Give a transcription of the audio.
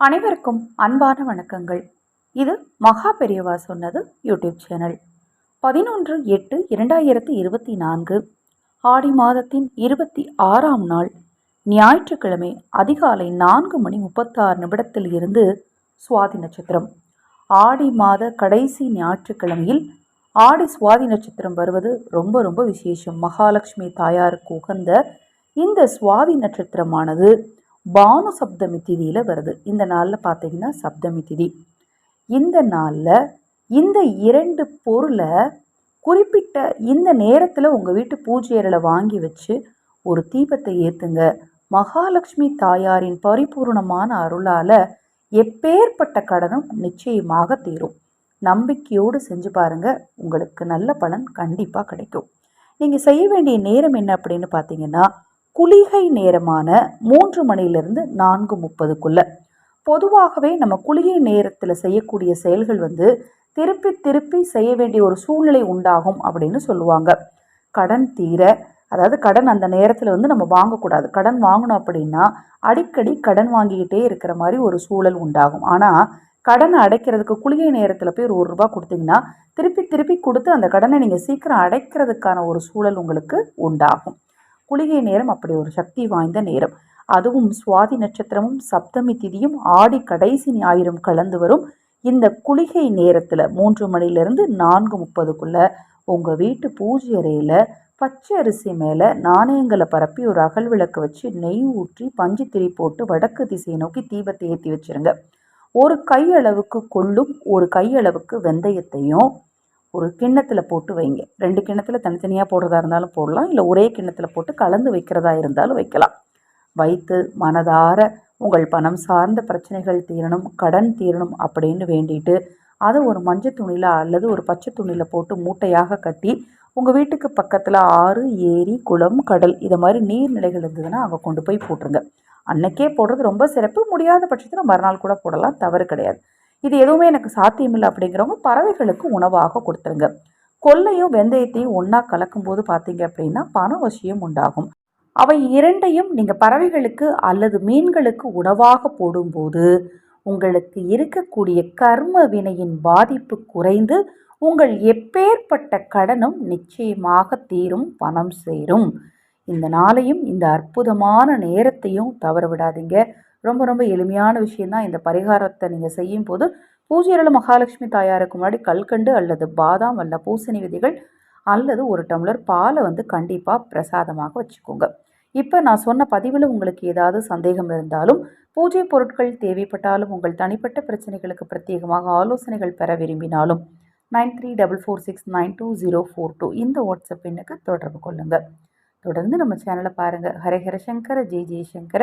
அனைவருக்கும் அன்பான வணக்கங்கள். இது மகா பெரியவா சொன்னது யூடியூப் சேனல். பதினொன்று எட்டு இரண்டாயிரத்தி இருபத்தி நான்கு ஆடி மாதத்தின் இருபத்தி ஆறாம் நாள் ஞாயிற்றுக்கிழமை அதிகாலை நான்கு மணி முப்பத்தாறு நிமிடத்தில் இருந்து சுவாதி நட்சத்திரம். ஆடி மாத கடைசி ஞாயிற்றுக்கிழமையில் ஆடி சுவாதி நட்சத்திரம் வருவது ரொம்ப ரொம்ப விசேஷம். மகாலட்சுமி தாயாருக்கு உகந்த இந்த சுவாதி நட்சத்திரமானது பானு சப்தமி திதியில் வருது. இந்த நாளில் பார்த்தீங்கன்னா சப்தமி திதி. இந்த நாளில் இந்த இரண்டு பொருளை குறிப்பிட்ட இந்த நேரத்தில் உங்கள் வீட்டு பூஜையரில் வாங்கி வச்சு ஒரு தீபத்தை ஏற்றுங்க மகாலட்சுமி தாயாரின் பரிபூர்ணமான அருளால் எப்பேற்பட்ட கடனும் நிச்சயமாக தீரும். நம்பிக்கையோடு செஞ்சு பாருங்க. உங்களுக்கு நல்ல பலன் கண்டிப்பாக கிடைக்கும். நீங்கள் செய்ய வேண்டிய நேரம் என்ன அப்படின்னு பார்த்தீங்கன்னா குளிகை நேரமான மூன்று மணிலிருந்து நான்கு முப்பதுக்குள்ள. பொதுவாகவே நம்ம குளிகை நேரத்தில் செய்யக்கூடிய செயல்கள் வந்து திருப்பி திருப்பி செய்ய வேண்டிய ஒரு சூழ்நிலை உண்டாகும் அப்படின்னு சொல்லுவாங்க. கடன் தீர அதாவது கடன் அந்த நேரத்தில் வந்து நம்ம வாங்கக்கூடாது. கடன் வாங்கணும் அப்படின்னா அடிக்கடி கடன் வாங்கிக்கிட்டே இருக்கிற மாதிரி ஒரு சூழல் உண்டாகும். ஆனால் கடனை அடைக்கிறதுக்கு குளிகை நேரத்தில் போய் ஒரு ரூபா கொடுத்தீங்கன்னா திருப்பி திருப்பி கொடுத்து அந்த கடனை நீங்கள் சீக்கிரம் அடைக்கிறதுக்கான ஒரு சூழல் உங்களுக்கு உண்டாகும். குளிகை நேரம் அப்படி ஒரு சக்தி வாய்ந்த நேரம். அதுவும் சுவாதி நட்சத்திரமும் சப்தமி திதியும் ஆடி கடைசி ஞாயிறும் கலந்து வரும். இந்த குளிகை நேரத்தில் மூன்று மணிலேருந்து நான்கு முப்பதுக்குள்ள உங்கள் வீட்டு பூஜை அறையில் பச்சை அரிசி மேலே நாணயங்களை பரப்பி ஒரு அகல் விளக்கு வச்சு நெய் ஊற்றி பஞ்சு திரி போட்டு வடக்கு திசையை நோக்கி தீபத்தை ஏற்றி வச்சுருங்க. ஒரு கையளவுக்கு கொள்ளும் ஒரு கையளவுக்கு வெந்தயத்தையும் ஒரு கிண்ணத்தில் போட்டு வைங்க. ரெண்டு கிண்ணத்தில் தனித்தனியாக போடுறதா இருந்தாலும் போடலாம். இல்லை ஒரே கிண்ணத்தில் போட்டு கலந்து வைக்கிறதா இருந்தாலும் வைக்கலாம். வைத்து மனதார உங்கள் பணம் சார்ந்த பிரச்சனைகள் தீரணும் கடன் தீரணும் அப்படின்னு வேண்டிட்டு அதை ஒரு மஞ்சள் துணியில் அல்லது ஒரு பச்சை துணியில் போட்டு மூட்டையாக கட்டி உங்கள் வீட்டுக்கு பக்கத்தில் ஆறு ஏரி குளம் கடல் இதை மாதிரி நீர்நிலைகள் இருந்ததுன்னா அங்கே கொண்டு போய் போட்டுருங்க. அன்னைக்கே போடுறது ரொம்ப சிறப்பு. முடியாத பட்சத்தில் மறுநாள் கூட போடலாம். தவறு கிடையாது. இது எதுவுமே எனக்கு சாத்தியமில்லை அப்படிங்கிறவங்க பறவைகளுக்கு உணவாக கொடுத்துருங்க. கொல்லையும் வெந்தயத்தையும் ஒன்றா கலக்கும்போது பார்த்தீங்க அப்படின்னா பணவசியம் உண்டாகும். அவை இரண்டையும் நீங்கள் பறவைகளுக்கு அல்லது மீன்களுக்கு உணவாக போடும்போது உங்களுக்கு இருக்கக்கூடிய கர்ம வினையின் பாதிப்பு குறைந்து உங்கள் எப்பேற்பட்ட கடனும் நிச்சயமாக தீரும் பணம் சேரும். இந்த நாளையும் இந்த அற்புதமான நேரத்தையும் தவற விடாதீங்க ரொம்ப ரொம்ப எளிமையான விஷயந்தான் இந்த பரிகாரத்தை நீங்கள் செய்யும் போது பூஜையரள மகாலட்சுமி தாயாருக்கு முன்னாடி கல்கண்டு அல்லது பாதாம் அல்ல பூசணி விதிகள் அல்லது ஒரு டம்ளர் பாலை வந்து கண்டிப்பாக பிரசாதமாக வச்சுக்கோங்க. இப்போ நான் சொன்ன பதிவில் உங்களுக்கு ஏதாவது சந்தேகம் இருந்தாலும் பூஜை பொருட்கள் தேவைப்பட்டாலும் உங்கள் தனிப்பட்ட பிரச்சனைகளுக்கு பிரத்யேகமாக ஆலோசனைகள் பெற விரும்பினாலும் nine three double four six nine two zero four two இந்த வாட்ஸ்அப் எண்ணுக்கு தொடர்பு கொள்ளுங்கள் தொடர்ந்து நம்ம சேனலை பாருங்கள் ஹரஹர சங்கர ஜெய் ஜெய்சங்கர.